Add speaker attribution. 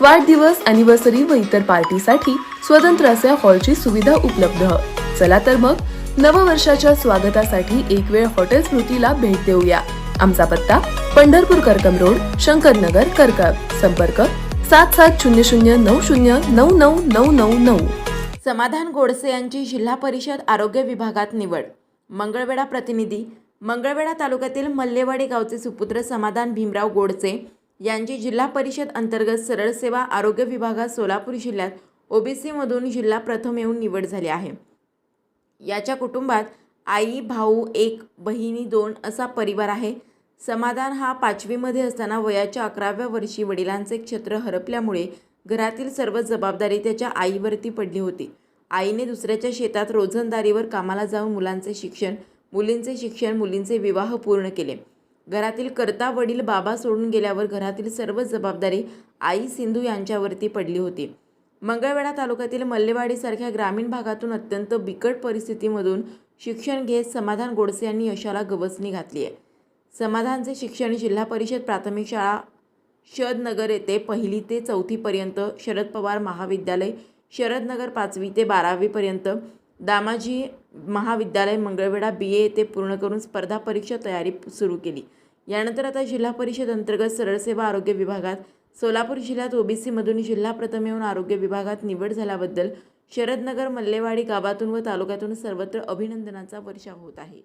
Speaker 1: वाढदिवस अॅनिव्हर्सरी व इतर पार्टीसाठी स्वतंत्र असे हॉलची सुविधा उपलब्ध. चला तर मग नववर्षाच्या स्वागतासाठी एक वेळ हॉटेल स्मृतीला भेट देऊया. आमचा पत्ता पंढरपूर करकम रोड शंकरनगर करकम संपर्क सात सात शून्य शून्य नऊ शून्य नऊ नऊ नऊ नऊ नऊ.
Speaker 2: समाधान गोडसे यांची जिल्हा परिषद आरोग्य विभागात निवड. मंगळवेढा प्रतिनिधी मंगळवेढा तालुक्यातील मल्लेवाडी गावचे सुपुत्र समाधान भीमराव गोडसे यांची जिल्हा परिषद अंतर्गत सरळ सेवा आरोग्य विभागात सोलापूर जिल्ह्यात ओबीसीमधून जिल्हा प्रथम येऊन निवड झाली आहे. याच्या कुटुंबात आई भाऊ एक बहिणी दोन असा परिवार आहे. समाधान हा पाचवीमध्ये असताना वयाच्या अकराव्या वर्षी वडिलांचे क्षेत्र हरपल्यामुळे घरातील सर्व जबाबदारी त्याच्या आईवरती पडली होती. आईने दुसऱ्याच्या शेतात रोजंदारीवर कामाला जाऊन मुलांचे शिक्षण मुलींचे शिक्षण मुलींचे विवाह पूर्ण केले. घरातील कर्ता वडील बाबा सोडून गेल्यावर घरातील सर्व जबाबदारी आई सिंधू यांच्यावरती पडली होती. मंगळवेढा तालुक्यातील मल्लेवाडीसारख्या ग्रामीण भागातून अत्यंत बिकट परिस्थितीमधून शिक्षण घेत समाधान गोडसे यांनी यशाला गवसणी घातली आहे. समाधानचे शिक्षण जिल्हा परिषद प्राथमिक शाळा शरदनगर येथे पहिली ते चौथीपर्यंत शरद पवार महाविद्यालय शरदनगर पाचवी ते बारावीपर्यंत दामाजी महाविद्यालय मंगळवेढा बी ए येथे पूर्ण करून स्पर्धा परीक्षा तयारी सुरू केली. यानंतर आता जिल्हा परिषद अंतर्गत सरळ सेवा आरोग्य विभागात सोलापूर जिल्ह्यात ओबीसीमधून जिल्हा प्रथम येऊन आरोग्य विभागात निवड झाल्याबद्दल शरदनगर मल्लेवाडी गावातून व तालुक्यातून सर्वत्र अभिनंदनाचा वर्षाव होत आहे.